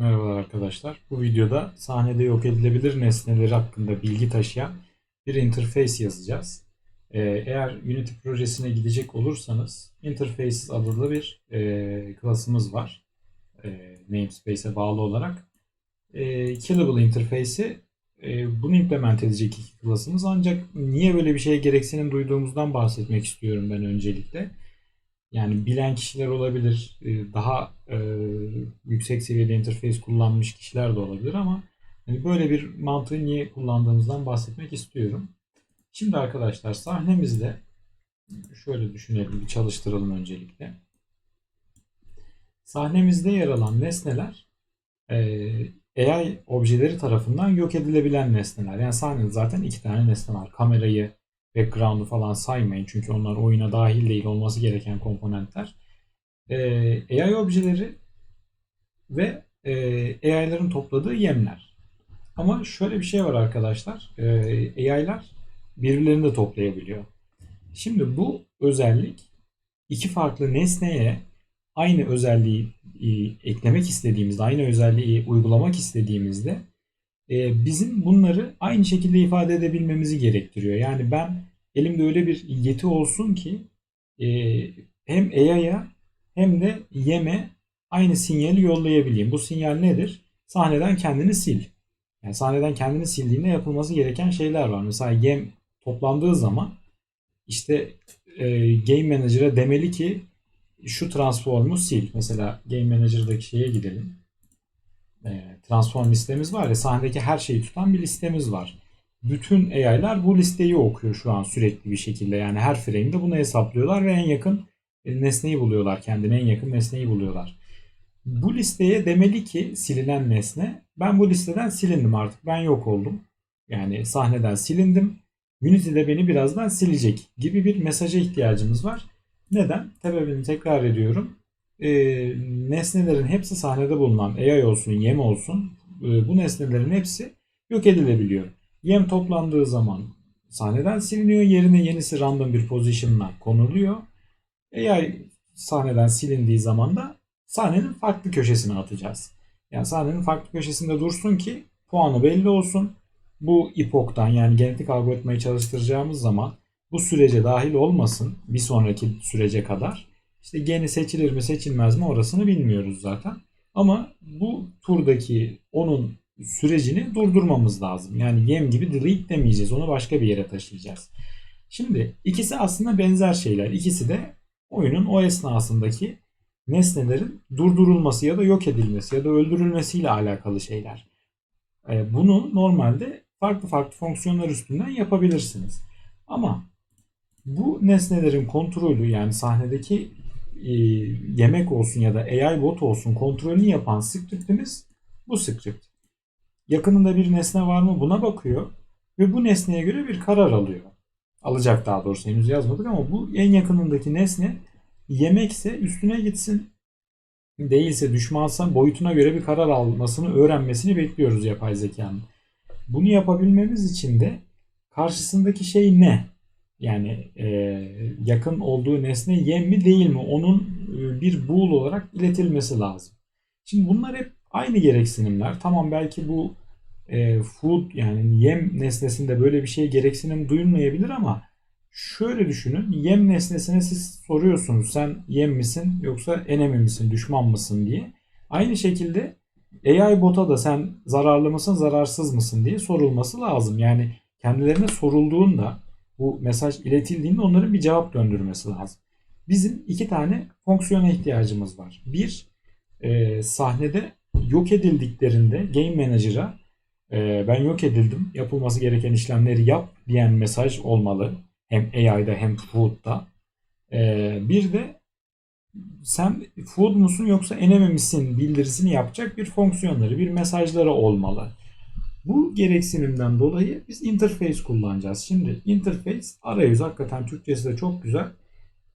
Merhabalar arkadaşlar. Bu videoda sahnede yok edilebilir nesneleri hakkında bilgi taşıyan bir interface yazacağız. Ee, eğer Unity projesine gidecek olursanız Interfaces adlı bir e, klasımız var. E, namespace'e bağlı olarak. E, Killable interface'i e, bunu implement edecek iki klasımız. Ancak niye böyle bir şeye gereksinim duyduğumuzdan bahsetmek istiyorum ben öncelikle. Yani bilen kişiler olabilir, e, daha e, yüksek seviyede interface kullanmış kişiler de olabilir ama hani böyle bir mantığı niye kullandığımızdan bahsetmek istiyorum. Şimdi arkadaşlar sahnemizde şöyle düşünelim, bir çalıştıralım öncelikle. Sahnemizde yer alan nesneler e, AI objeleri tarafından yok edilebilen nesneler. Yani sahnede zaten iki tane nesne var. Kamerayı background'u falan saymayın. Çünkü onlar oyuna dahil değil olması gereken komponentler. Ee, AI objeleri ve e, AI'ların topladığı yemler. Ama şöyle bir şey var arkadaşlar. E, AI'lar birbirlerini de toplayabiliyor. Şimdi bu özellik iki farklı nesneye aynı özelliği e, eklemek istediğimizde, aynı özelliği uygulamak istediğimizde e, bizim bunları aynı şekilde ifade edebilmemizi gerektiriyor. Yani ben elimde öyle bir yeti olsun ki e, hem AI'ya hem de yeme aynı sinyali yollayabileyim. Bu sinyal nedir? Sahneden kendini sil. Yani sahneden kendini sildiğinde yapılması gereken şeyler var. Mesela yem toplandığı zaman işte e, Game Manager'a demeli ki şu transformu sil. Mesela Game Manager'daki şeye gidelim. E, transform listemiz var ya sahnedeki her şeyi tutan bir listemiz var. Bütün AI'lar bu listeyi okuyor şu an sürekli bir şekilde. Yani her frame'de bunu hesaplıyorlar ve en yakın e, nesneyi buluyorlar. Kendine en yakın nesneyi buluyorlar. Bu listeye demeli ki silinen nesne ben bu listeden silindim artık. Ben yok oldum. Yani sahneden silindim. Unity de beni birazdan silecek gibi bir mesaja ihtiyacımız var. Neden? Sebebini tekrar ediyorum. E, nesnelerin hepsi sahnede bulunan AI olsun, yem olsun e, bu nesnelerin hepsi yok edilebiliyor. Yem toplandığı zaman sahneden siliniyor. Yerine yenisi random bir position'la konuluyor. AI sahneden silindiği zaman da sahnenin farklı köşesine atacağız. Yani sahnenin farklı köşesinde dursun ki puanı belli olsun. Bu ipoktan yani genetik algoritmayı çalıştıracağımız zaman bu sürece dahil olmasın bir sonraki sürece kadar. İşte geni seçilir mi seçilmez mi orasını bilmiyoruz zaten. Ama bu turdaki onun sürecini durdurmamız lazım. Yani yem gibi delete demeyeceğiz. Onu başka bir yere taşıyacağız. Şimdi ikisi aslında benzer şeyler. İkisi de oyunun o esnasındaki nesnelerin durdurulması ya da yok edilmesi ya da öldürülmesiyle alakalı şeyler. E, bunu normalde farklı farklı fonksiyonlar üstünden yapabilirsiniz. Ama bu nesnelerin kontrolü yani sahnedeki e, yemek olsun ya da AI bot olsun kontrolünü yapan scriptimiz bu script. Yakınında bir nesne var mı buna bakıyor ve bu nesneye göre bir karar alıyor. Alacak daha doğrusu henüz yazmadık ama bu en yakınındaki nesne yemekse üstüne gitsin. Değilse düşmansa boyutuna göre bir karar almasını öğrenmesini bekliyoruz yapay zekanın. Bunu yapabilmemiz için de karşısındaki şey ne? Yani e, yakın olduğu nesne yem mi değil mi? Onun e, bir bool olarak iletilmesi lazım. Şimdi bunlar hep aynı gereksinimler. Tamam belki bu e, food yani yem nesnesinde böyle bir şey gereksinim duyulmayabilir ama şöyle düşünün. Yem nesnesine siz soruyorsunuz sen yem misin yoksa enemy misin, düşman mısın diye. Aynı şekilde AI bota da sen zararlı mısın, zararsız mısın diye sorulması lazım. Yani kendilerine sorulduğunda bu mesaj iletildiğinde onların bir cevap döndürmesi lazım. Bizim iki tane fonksiyona ihtiyacımız var. Bir, e, sahnede yok edildiklerinde Game Manager'a e, ben yok edildim, yapılması gereken işlemleri yap diyen mesaj olmalı. Hem AI'da hem Food'da. E, bir de sen Food musun yoksa enemy misin bildirisini yapacak bir fonksiyonları, bir mesajları olmalı. Bu gereksinimden dolayı biz interface kullanacağız. Şimdi interface arayüz hakikaten Türkçesi de çok güzel.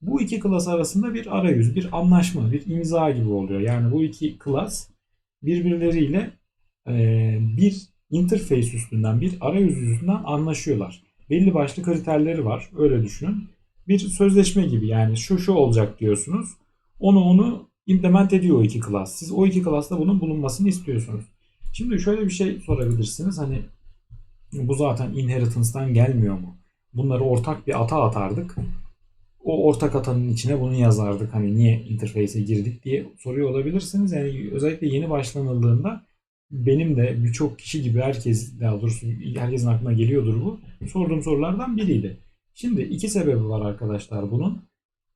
Bu iki klas arasında bir arayüz, bir anlaşma, bir imza gibi oluyor. Yani bu iki klas birbirleriyle e, bir interface üstünden, bir arayüz üstünden anlaşıyorlar. Belli başlı kriterleri var. Öyle düşünün. Bir sözleşme gibi yani şu şu olacak diyorsunuz. Onu onu implement ediyor o iki class. Siz o iki class'ta bunun bulunmasını istiyorsunuz. Şimdi şöyle bir şey sorabilirsiniz. Hani bu zaten inheritance'dan gelmiyor mu? Bunları ortak bir ata atardık. O ortak atanın içine bunu yazardık. Hani niye interface'e girdik diye soruyor olabilirsiniz. Yani özellikle yeni başlanıldığında benim de birçok kişi gibi herkes daha doğrusu herkesin aklına geliyordur bu. Sorduğum sorulardan biriydi. Şimdi iki sebebi var arkadaşlar bunun.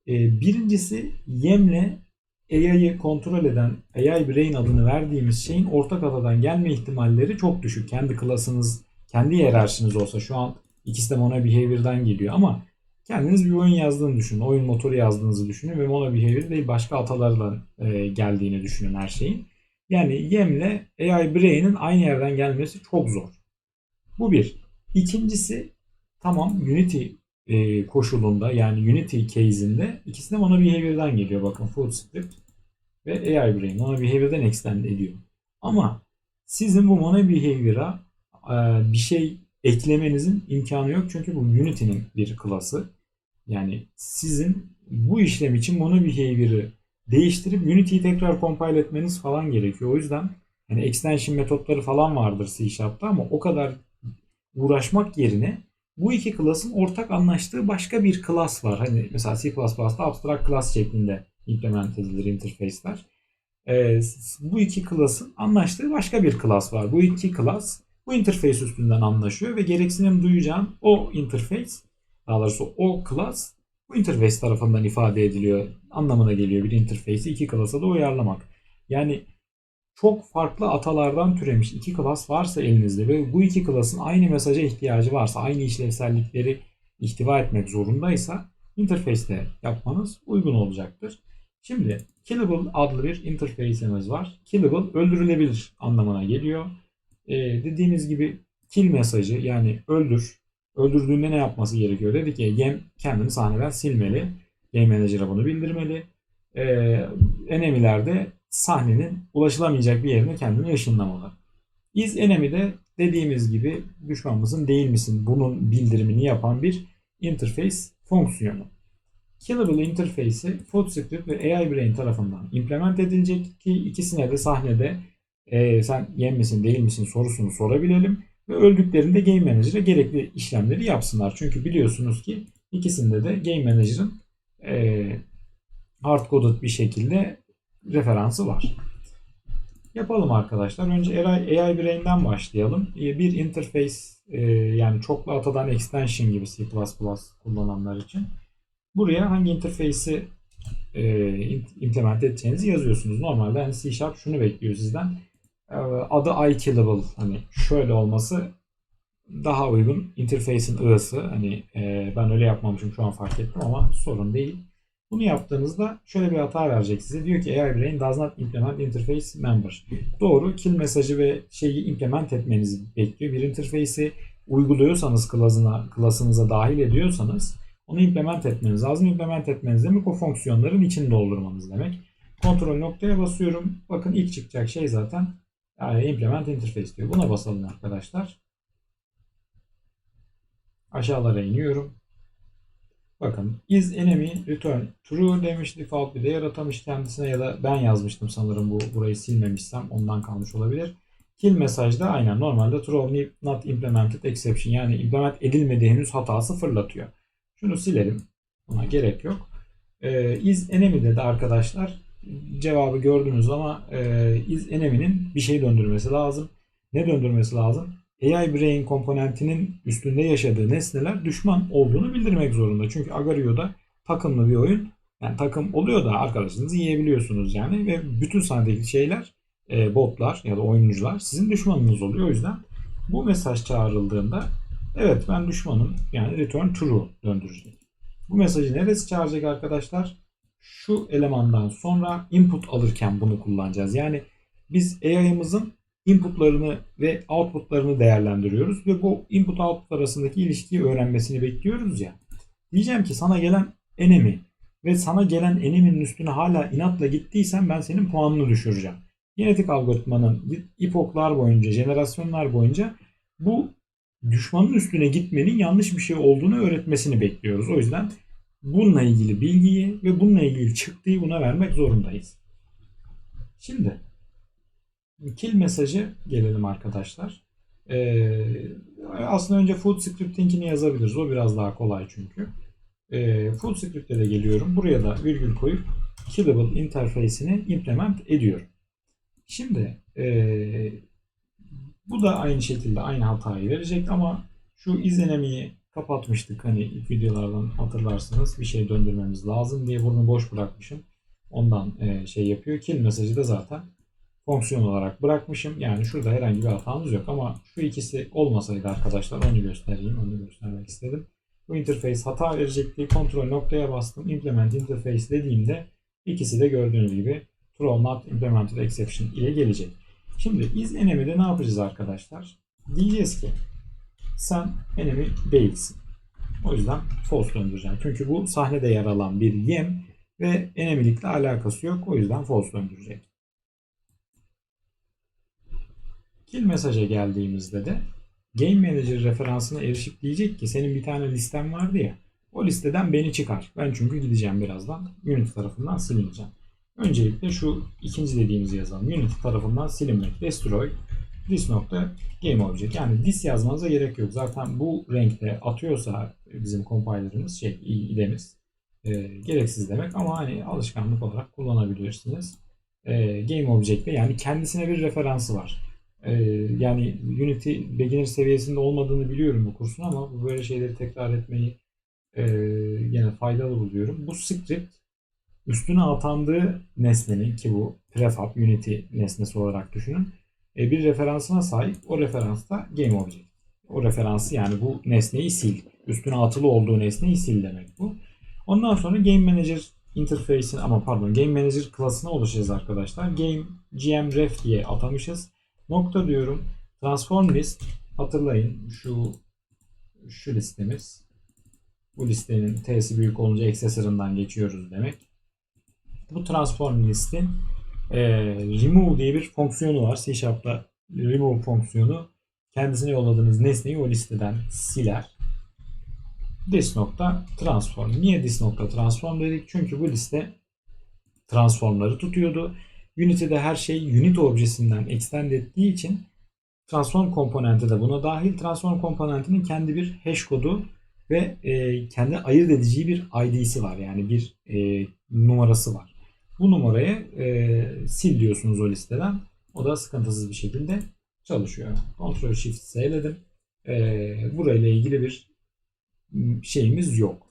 Ee, birincisi Yem'le AI'yı kontrol eden AI Brain adını verdiğimiz şeyin ortak adadan gelme ihtimalleri çok düşük. Kendi klasınız, kendi hiyerarşiniz olsa şu an ikisi de Mono Behavior'dan geliyor ama kendiniz bir oyun yazdığını düşünün. Oyun motoru yazdığınızı düşünün ve Mono Behavior değil başka atalarla e, geldiğini düşünün her şeyin. Yani Yem'le AI Brain'in aynı yerden gelmesi çok zor. Bu bir. İkincisi tamam Unity e, koşulunda yani Unity case'inde ikisi de Mono Behavior'dan geliyor. Bakın FoodScript ve AI Brain. Mono Behavior'dan extend ediyor. Ama sizin bu Mono Behavior'a e, bir şey eklemenizin imkanı yok. Çünkü bu Unity'nin bir klası. Yani sizin bu işlem için Mono Behavior'ı değiştirip Unity'yi tekrar compile etmeniz falan gerekiyor. O yüzden hani extension metotları falan vardır C Sharp'ta ama o kadar uğraşmak yerine bu iki klasın ortak anlaştığı başka bir klas var. Hani mesela C++'da abstract class şeklinde implement edilir interface'ler. Ee, bu iki klasın anlaştığı başka bir klas var. Bu iki klas bu interface üstünden anlaşıyor ve gereksinim duyacağın o interface daha doğrusu o klas bu interface tarafından ifade ediliyor anlamına geliyor bir interface'i iki klasa da uyarlamak. Yani çok farklı atalardan türemiş iki klas varsa elinizde ve bu iki klasın aynı mesaja ihtiyacı varsa, aynı işlevsellikleri ihtiva etmek zorundaysa interface'te yapmanız uygun olacaktır. Şimdi killable adlı bir interface'imiz var. Killable öldürülebilir anlamına geliyor. Ee, dediğimiz gibi kill mesajı yani öldür. Öldürdüğünde ne yapması gerekiyor? Dedi ki Yem kendini sahneden silmeli. Game Manager'a bunu bildirmeli. Ee, enemy'ler de sahnenin ulaşılamayacak bir yerine kendini ışınlamalı. Is enemy de dediğimiz gibi düşman mısın değil misin bunun bildirimini yapan bir interface fonksiyonu. Killable interface'i FoodScript ve AI Brain tarafından implement edilecek ki ikisine de sahnede e, sen yem misin değil misin sorusunu sorabilelim ve öldüklerinde Game Manager'a gerekli işlemleri yapsınlar. Çünkü biliyorsunuz ki ikisinde de Game Manager'ın e, hard-coded bir şekilde referansı var. Yapalım arkadaşlar. Önce AI, AI Brain'den başlayalım. E, bir interface e, yani çoklu atadan extension gibi C++ kullananlar için. Buraya hangi interface'i e, implement edeceğinizi yazıyorsunuz. Normalde hani C Sharp şunu bekliyor sizden. Adı iKillable. Hani şöyle olması daha uygun. Interface'in ı'sı. Hani ben öyle yapmamışım şu an fark ettim ama sorun değil. Bunu yaptığınızda şöyle bir hata verecek size. Diyor ki AI Brain does not implement interface member. Doğru. Kill mesajı ve şeyi implement etmenizi bekliyor. Bir interface'i uyguluyorsanız klasına, klasınıza dahil ediyorsanız onu implement etmeniz lazım. Implement etmeniz demek o fonksiyonların içini doldurmanız demek. Kontrol noktaya basıyorum. Bakın ilk çıkacak şey zaten yani implement interface diyor. Buna basalım arkadaşlar. Aşağılara iniyorum. Bakın is enemy return true demiş default bir değer atamış kendisine ya da ben yazmıştım sanırım bu burayı silmemişsem ondan kalmış olabilir. Kill mesajda aynen normalde true not implemented exception yani implement edilmedi henüz hatası fırlatıyor. Şunu silelim. Buna gerek yok. Ee, is enemy'de de arkadaşlar cevabı gördünüz ama e, is enemy'nin bir şey döndürmesi lazım. Ne döndürmesi lazım? AI Brain komponentinin üstünde yaşadığı nesneler düşman olduğunu bildirmek zorunda. Çünkü Agario'da takımlı bir oyun. Yani takım oluyor da arkadaşınızı yiyebiliyorsunuz yani ve bütün sahnedeki şeyler e, botlar ya da oyuncular sizin düşmanınız oluyor. O yüzden bu mesaj çağrıldığında evet ben düşmanım yani return true döndürecek. Bu mesajı neresi çağıracak arkadaşlar? Şu elemandan sonra input alırken bunu kullanacağız. Yani biz AI'ımızın inputlarını ve outputlarını değerlendiriyoruz ve bu input output arasındaki ilişkiyi öğrenmesini bekliyoruz ya. Diyeceğim ki sana gelen enemi ve sana gelen eneminin üstüne hala inatla gittiysen ben senin puanını düşüreceğim. Genetik algoritmanın ipoklar boyunca, jenerasyonlar boyunca bu düşmanın üstüne gitmenin yanlış bir şey olduğunu öğretmesini bekliyoruz. O yüzden bununla ilgili bilgiyi ve bununla ilgili çıktığı buna vermek zorundayız. Şimdi kill mesajı gelelim arkadaşlar. Ee, aslında önce food scripting'ini yazabiliriz. O biraz daha kolay çünkü. Ee, food script'e de geliyorum. Buraya da virgül koyup killable interface'ini implement ediyorum. Şimdi ee, bu da aynı şekilde aynı hatayı verecek ama şu izlenemeyi kapatmıştık. Hani ilk videolardan hatırlarsınız bir şey döndürmemiz lazım diye bunu boş bırakmışım. Ondan e, şey yapıyor. Kill mesajı da zaten fonksiyon olarak bırakmışım. Yani şurada herhangi bir hatamız yok ama şu ikisi olmasaydı arkadaşlar onu göstereyim. Onu göstermek istedim. Bu interface hata verecekti. Kontrol noktaya bastım. Implement interface dediğimde ikisi de gördüğünüz gibi true not implemented exception ile gelecek. Şimdi is enemy'de ne yapacağız arkadaşlar? Diyeceğiz ki sen enemy değilsin. O yüzden false döndüreceğim. Çünkü bu sahnede yer alan bir yem ve enemy'likle alakası yok. O yüzden false döndürecek. Kill mesaja geldiğimizde de Game Manager referansına erişip diyecek ki senin bir tane listen vardı ya o listeden beni çıkar. Ben çünkü gideceğim birazdan. Unity tarafından silineceğim. Öncelikle şu ikinci dediğimizi yazalım. Unity tarafından silinmek. Destroy this nokta game object. Yani this yazmanıza gerek yok. Zaten bu renkte atıyorsa bizim compiler'ımız şey idemiz e, gereksiz demek ama hani alışkanlık olarak kullanabilirsiniz. E, game object'te yani kendisine bir referansı var. E, yani Unity beginner seviyesinde olmadığını biliyorum bu kursun ama böyle şeyleri tekrar etmeyi e, yine faydalı buluyorum. Bu script üstüne atandığı nesnenin ki bu prefab Unity nesnesi olarak düşünün e, bir referansına sahip. O referans da game object. O referansı yani bu nesneyi sil. Üstüne atılı olduğu nesneyi sil demek bu. Ondan sonra Game Manager interface'in ama pardon Game Manager klasına ulaşacağız arkadaşlar. Game GM Ref diye atamışız. Nokta diyorum. Transform list hatırlayın şu şu listemiz. Bu listenin t'si büyük olunca accessor'ından geçiyoruz demek. Bu transform listin e, remove diye bir fonksiyonu var. C remove fonksiyonu kendisine yolladığınız nesneyi o listeden siler. This nokta transform. Niye this nokta transform dedik? Çünkü bu liste transformları tutuyordu. Unity'de her şey unit objesinden extend ettiği için transform komponenti de buna dahil. Transform komponentinin kendi bir hash kodu ve e, kendi ayırt edici bir ID'si var. Yani bir e, numarası var. Bu numarayı e, sil diyorsunuz o listeden. O da sıkıntısız bir şekilde çalışıyor. Ctrl Shift S'ledim. E, burayla ilgili bir şeyimiz yok.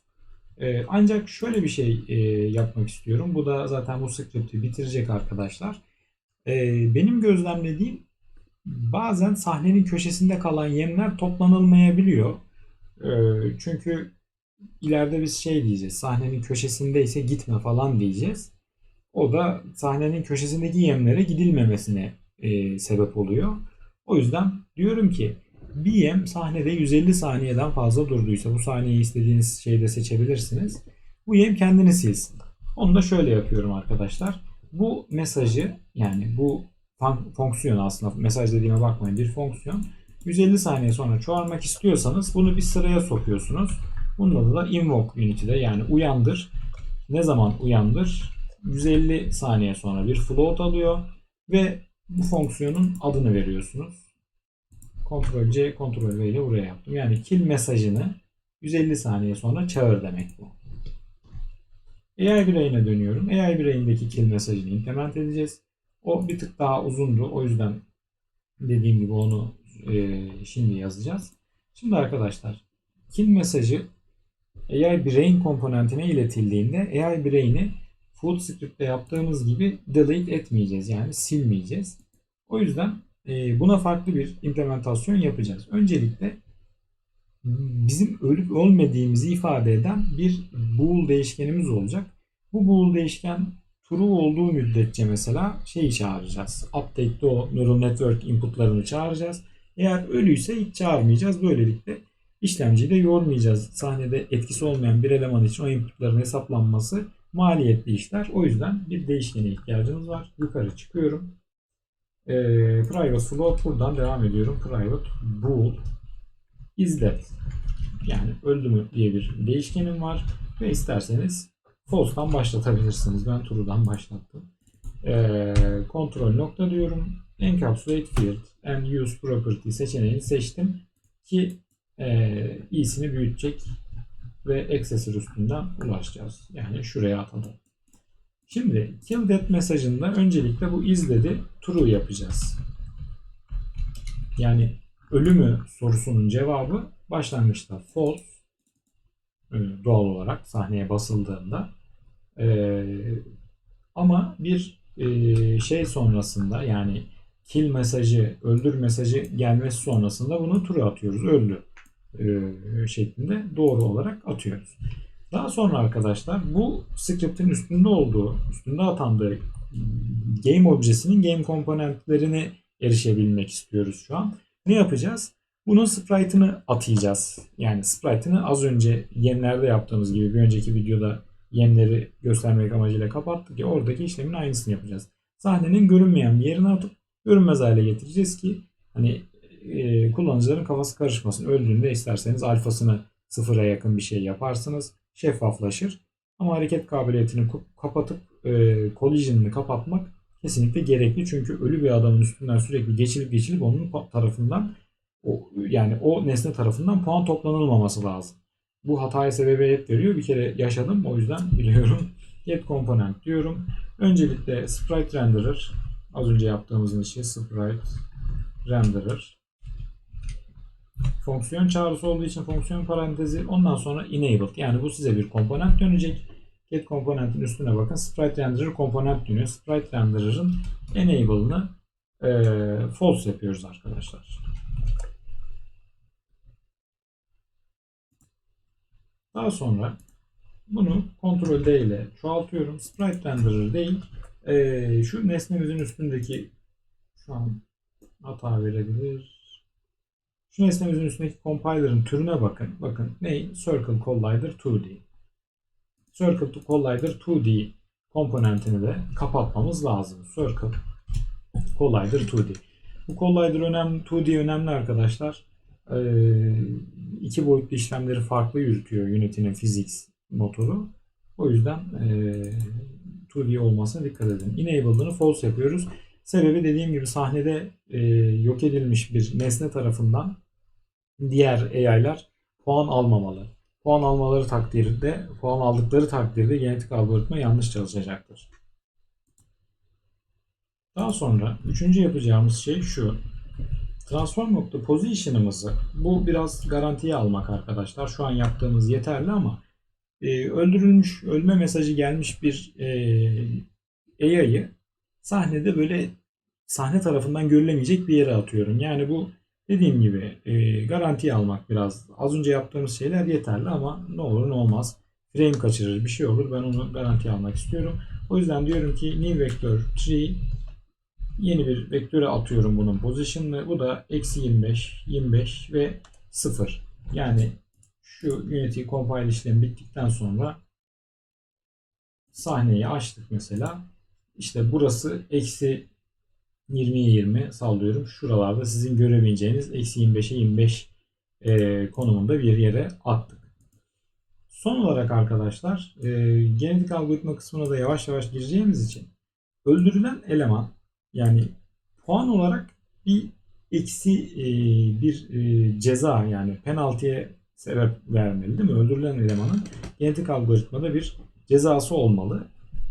E, ancak şöyle bir şey e, yapmak istiyorum. Bu da zaten bu script'i bitirecek arkadaşlar. E, benim gözlemlediğim bazen sahnenin köşesinde kalan yemler toplanılmayabiliyor. E, çünkü ileride biz şey diyeceğiz. Sahnenin köşesindeyse gitme falan diyeceğiz. O da sahnenin köşesindeki yemlere gidilmemesine e, sebep oluyor. O yüzden diyorum ki bir yem sahnede 150 saniyeden fazla durduysa bu sahneyi istediğiniz şeyde seçebilirsiniz. Bu yem kendini silsin. Onu da şöyle yapıyorum arkadaşlar. Bu mesajı yani bu fonksiyon aslında mesaj dediğime bakmayın bir fonksiyon. 150 saniye sonra çoğalmak istiyorsanız bunu bir sıraya sokuyorsunuz. Bunun adı da invoke unity'de yani uyandır. Ne zaman uyandır? 150 saniye sonra bir float alıyor ve bu fonksiyonun adını veriyorsunuz. Ctrl C, Ctrl V ile buraya yaptım. Yani kill mesajını 150 saniye sonra çağır demek bu. AI bireyine dönüyorum. AI bireyindeki kill mesajını implement edeceğiz. O bir tık daha uzundu. O yüzden dediğim gibi onu e, şimdi yazacağız. Şimdi arkadaşlar kill mesajı AI bireyin komponentine iletildiğinde AI bireyini food script'te yaptığımız gibi delete etmeyeceğiz. Yani silmeyeceğiz. O yüzden e, buna farklı bir implementasyon yapacağız. Öncelikle bizim ölüp ölmediğimizi ifade eden bir bool değişkenimiz olacak. Bu bool değişken true olduğu müddetçe mesela şeyi çağıracağız. Update'de o neural network inputlarını çağıracağız. Eğer ölüyse hiç çağırmayacağız. Böylelikle işlemciyi de yormayacağız. Sahnede etkisi olmayan bir eleman için o inputların hesaplanması maliyetli işler. O yüzden bir değişkene ihtiyacımız var. Yukarı çıkıyorum. E, private float buradan devam ediyorum. Private bool dead. Yani öldü mü diye bir değişkenim var. Ve isterseniz false'dan başlatabilirsiniz. Ben true'dan başlattım. Ee, kontrol nokta diyorum. Encapsulate field and use property seçeneğini seçtim ki e, iyisini büyütecek ve accessor üstünden ulaşacağız. Yani şuraya atalım. Şimdi kill that mesajında öncelikle bu izledi true yapacağız. Yani ölü mü sorusunun cevabı başlangıçta false e, doğal olarak sahneye basıldığında e, ama bir e, şey sonrasında yani kill mesajı, öldür mesajı gelmesi sonrasında bunu true atıyoruz. Öldü şeklinde doğru olarak atıyoruz. Daha sonra arkadaşlar bu script'in üstünde olduğu, üstünde atandığı game objesinin game komponentlerine erişebilmek istiyoruz şu an. Ne yapacağız? Bunun sprite'ını atayacağız. Yani sprite'ını az önce yemlerde yaptığımız gibi bir önceki videoda yemleri göstermek amacıyla kapattık ya oradaki işlemin aynısını yapacağız. Sahnenin görünmeyen bir yerine atıp görünmez hale getireceğiz ki hani e, kullanıcıların kafası karışmasın. Öldüğünde isterseniz alfasını sıfıra yakın bir şey yaparsınız. Şeffaflaşır. Ama hareket kabiliyetini kapatıp e, collision'ını kapatmak kesinlikle gerekli. Çünkü ölü bir adamın üstünden sürekli geçilip geçilip onun tarafından o, yani o nesne tarafından puan toplanılmaması lazım. Bu hataya sebebiyet veriyor. Bir kere yaşadım o yüzden biliyorum. Get component diyorum. Öncelikle sprite renderer. Az önce yaptığımız işi sprite renderer. Fonksiyon çağrısı olduğu için fonksiyon parantezi ondan sonra enabled. Yani bu size bir komponent dönecek. Get komponentin üstüne bakın. Sprite renderer komponent dönüyor. Sprite renderer'ın enable'ını e, false yapıyoruz arkadaşlar. Daha sonra bunu Ctrl D ile çoğaltıyorum. Sprite renderer değil. E, şu nesnemizin üstündeki şu an hata verebilir. Şu nesnemizin üstündeki compiler'ın türüne bakın. Bakın ne? Circle Collider 2D. Circle Collider 2D komponentini de kapatmamız lazım. Circle Collider 2D. Bu Collider önemli, 2D önemli arkadaşlar. Ee, iki boyutlu işlemleri farklı yürütüyor Unity'nin physics motoru. O yüzden e, 2D olmasına dikkat edin. Enabled'ını false yapıyoruz. Sebebi dediğim gibi sahnede e, yok edilmiş bir nesne tarafından diğer AI'lar puan almamalı. Puan almaları takdirde, puan aldıkları takdirde genetik algoritma yanlış çalışacaktır. Daha sonra üçüncü yapacağımız şey şu. Transform nokta position'ımızı bu biraz garantiye almak arkadaşlar. Şu an yaptığımız yeterli ama e, öldürülmüş, ölme mesajı gelmiş bir e, AI'yı sahnede böyle sahne tarafından görülemeyecek bir yere atıyorum. Yani bu dediğim gibi e, garantiye almak biraz. Az önce yaptığımız şeyler yeterli ama ne olur ne olmaz. Frame kaçırır bir şey olur. Ben onu garantiye almak istiyorum. O yüzden diyorum ki new vector 3 yeni bir vektöre atıyorum bunun position'ını. Bu da eksi 25, 25 ve 0. Yani şu Unity compile işlemi bittikten sonra sahneyi açtık mesela. İşte burası eksi 20'ye 20 sallıyorum. Şuralarda sizin göremeyeceğiniz eksi 25'e 25 e, konumunda bir yere attık. Son olarak arkadaşlar e, genetik algoritma kısmına da yavaş yavaş gireceğimiz için öldürülen eleman yani puan olarak bir eksi e, bir e, ceza yani penaltıya sebep vermeli değil mi? Öldürülen elemanın genetik algoritmada bir cezası olmalı.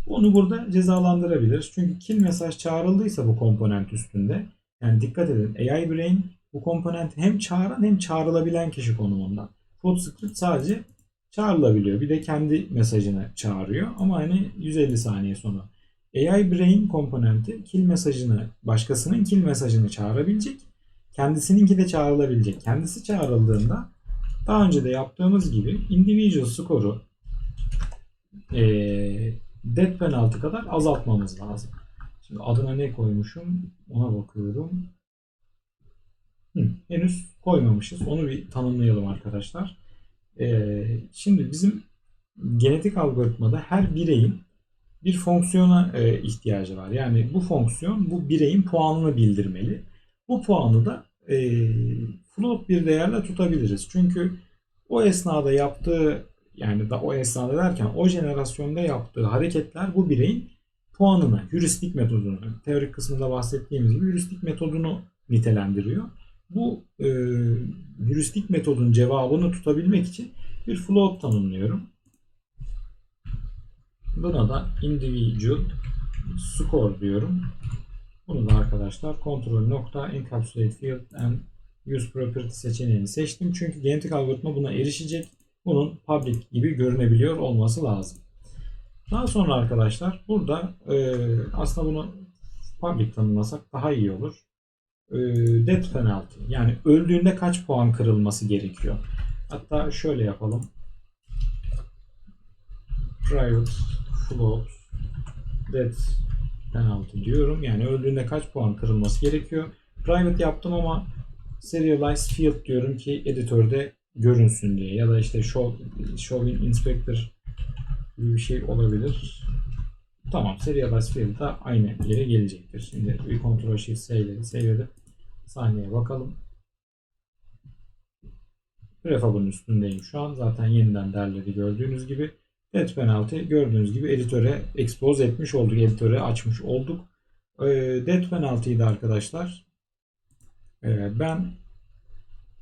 Onu burada cezalandırabiliriz. Çünkü kill mesaj çağrıldıysa bu komponent üstünde yani dikkat edin AI Brain bu komponenti hem çağıran hem çağrılabilen kişi konumundan. CodeScript sadece çağrılabiliyor. Bir de kendi mesajını çağırıyor ama hani 150 saniye sonra. AI Brain komponenti kill mesajını, başkasının kill mesajını çağırabilecek. Kendisininki de çağrılabilecek. Kendisi çağrıldığında daha önce de yaptığımız gibi individual score'u ee, dead penaltı kadar azaltmamız lazım. Şimdi adına ne koymuşum ona bakıyorum. Hı, henüz koymamışız. Onu bir tanımlayalım arkadaşlar. Ee, şimdi bizim genetik algoritmada her bireyin bir fonksiyona e, ihtiyacı var. Yani bu fonksiyon bu bireyin puanını bildirmeli. Bu puanı da e, float bir değerle tutabiliriz. Çünkü o esnada yaptığı yani da o esnada derken o jenerasyonda yaptığı hareketler bu bireyin puanını, heuristik metodunu, teorik kısmında bahsettiğimiz gibi heuristik metodunu nitelendiriyor. Bu e, heuristik metodun cevabını tutabilmek için bir float tanımlıyorum. Buna da individual score diyorum. Bunu da arkadaşlar control nokta encapsulate field and use property seçeneğini seçtim. Çünkü genetik algoritma buna erişecek. Bunun public gibi görünebiliyor olması lazım. Daha sonra arkadaşlar burada e, aslında bunu public tanımlasak daha iyi olur. E, death penalty yani öldüğünde kaç puan kırılması gerekiyor. Hatta şöyle yapalım. Private float death penalty diyorum. Yani öldüğünde kaç puan kırılması gerekiyor. Private yaptım ama serialize field diyorum ki editörde görünsün diye ya da işte show, show in inspector gibi bir şey olabilir. Tamam serialize field da aynı yere gelecektir. Şimdi bir kontrol shift save'leri save edip sahneye bakalım. Prefab'ın üstündeyim şu an. Zaten yeniden derledi gördüğünüz gibi. Death penalty gördüğünüz gibi editöre expose etmiş olduk. Editöre açmış olduk. E, death penalty'yi de arkadaşlar e, ben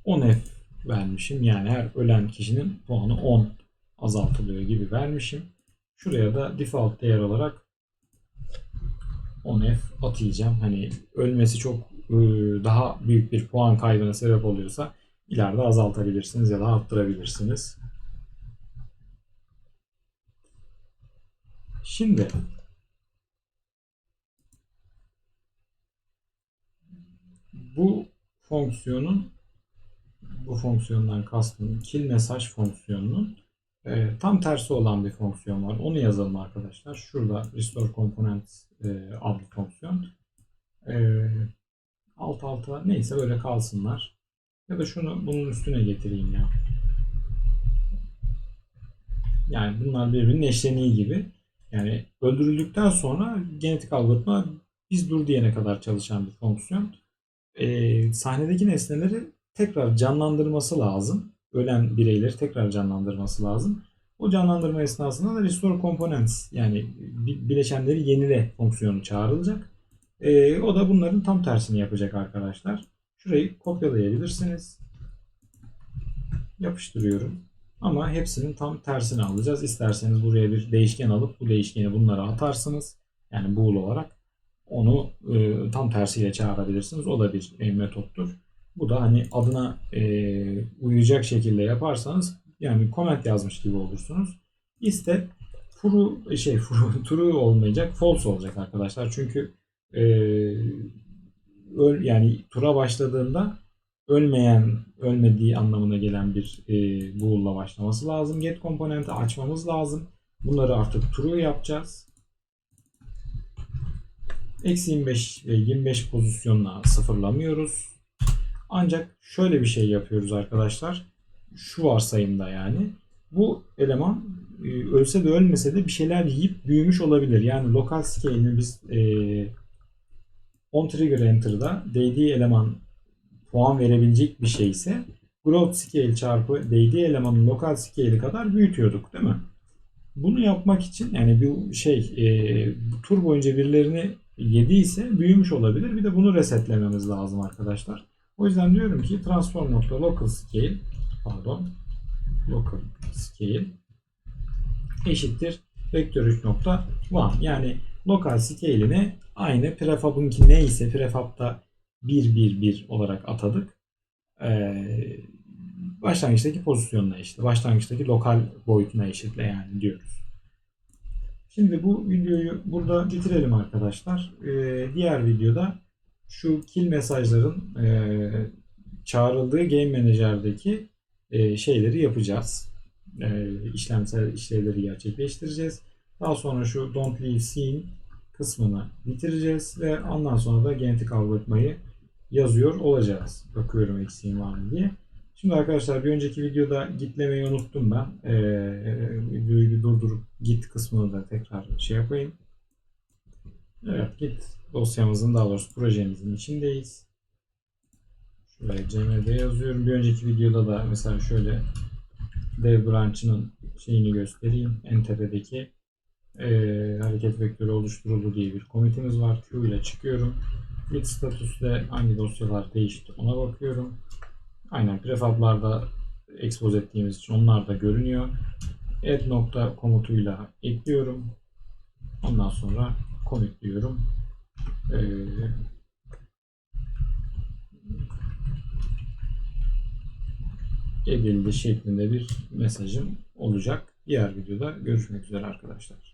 10F vermişim. Yani her ölen kişinin puanı 10 azaltılıyor gibi vermişim. Şuraya da default değer olarak 10F atayacağım. Hani ölmesi çok e, daha büyük bir puan kaybına sebep oluyorsa ileride azaltabilirsiniz ya da arttırabilirsiniz. Şimdi bu fonksiyonun bu fonksiyondan kastım kill mesaj fonksiyonunun e, tam tersi olan bir fonksiyon var. Onu yazalım arkadaşlar. Şurada restore component e, adlı fonksiyon. E, alt alta neyse böyle kalsınlar. Ya da şunu bunun üstüne getireyim ya. Yani bunlar birbirinin eşleniği gibi. Yani öldürüldükten sonra genetik algoritma biz dur diyene kadar çalışan bir fonksiyon. E, sahnedeki nesneleri tekrar canlandırması lazım. Ölen bireyleri tekrar canlandırması lazım. O canlandırma esnasında da restore components yani bileşenleri yenile fonksiyonu çağrılacak. E, o da bunların tam tersini yapacak arkadaşlar. Şurayı kopyalayabilirsiniz. Yapıştırıyorum. Ama hepsinin tam tersini alacağız. İsterseniz buraya bir değişken alıp bu değişkeni bunlara atarsınız. Yani bool olarak onu e, tam tersiyle çağırabilirsiniz. O da bir e, metottur. Bu da hani adına e, uyacak şekilde yaparsanız yani comment yazmış gibi olursunuz. İste true şey true olmayacak false olacak arkadaşlar. Çünkü e, öl, yani tura başladığında ölmeyen, ölmediği anlamına gelen bir e, bool'la başlaması lazım. Get komponenti açmamız lazım. Bunları artık true yapacağız. Eksi 25 ve 25 pozisyonla sıfırlamıyoruz. Ancak şöyle bir şey yapıyoruz arkadaşlar. Şu varsayımda yani. Bu eleman e, ölse de ölmese de bir şeyler yiyip büyümüş olabilir. Yani lokal scale'ini biz e, on trigger enter'da değdiği eleman puan verebilecek bir şey ise growth scale çarpı değdiği elemanın lokal scale'i kadar büyütüyorduk değil mi? Bunu yapmak için yani bir şey e, tur boyunca birilerini yediyse büyümüş olabilir. Bir de bunu resetlememiz lazım arkadaşlar. O yüzden diyorum ki transform.local scale pardon local scale eşittir vektör 3.1 yani lokal scale'ini aynı prefab'ınki neyse prefab'da 1 1 1 olarak atadık. Ee, başlangıçtaki pozisyonuna eşit. Başlangıçtaki lokal boyutuna eşitle yani diyoruz. Şimdi bu videoyu burada bitirelim arkadaşlar. Ee, diğer videoda şu kill mesajların e, çağrıldığı Game Manager'daki e, şeyleri yapacağız. E, işlemsel işlevleri gerçekleştireceğiz. Daha sonra şu Don't Leave Scene kısmını bitireceğiz ve ondan sonra da genetik algoritmayı yazıyor olacağız. Bakıyorum eksiğim var mı diye. Şimdi arkadaşlar bir önceki videoda gitlemeyi unuttum ben. Ee, videoyu bir durdurup git kısmını da tekrar şey yapayım. Evet git dosyamızın daha doğrusu projemizin içindeyiz. Şuraya CMD yazıyorum. Bir önceki videoda da mesela şöyle dev branch'ının şeyini göstereyim. En eee, hareket vektörü oluşturuldu diye bir komitimiz var. Q ile çıkıyorum. Git statüste hangi dosyalar değişti ona bakıyorum. Aynen prefablarda expose ettiğimiz için onlar da görünüyor. Add nokta komutuyla ekliyorum. Ondan sonra commit diyorum. Eee edildi şeklinde bir mesajım olacak. Diğer videoda görüşmek üzere arkadaşlar.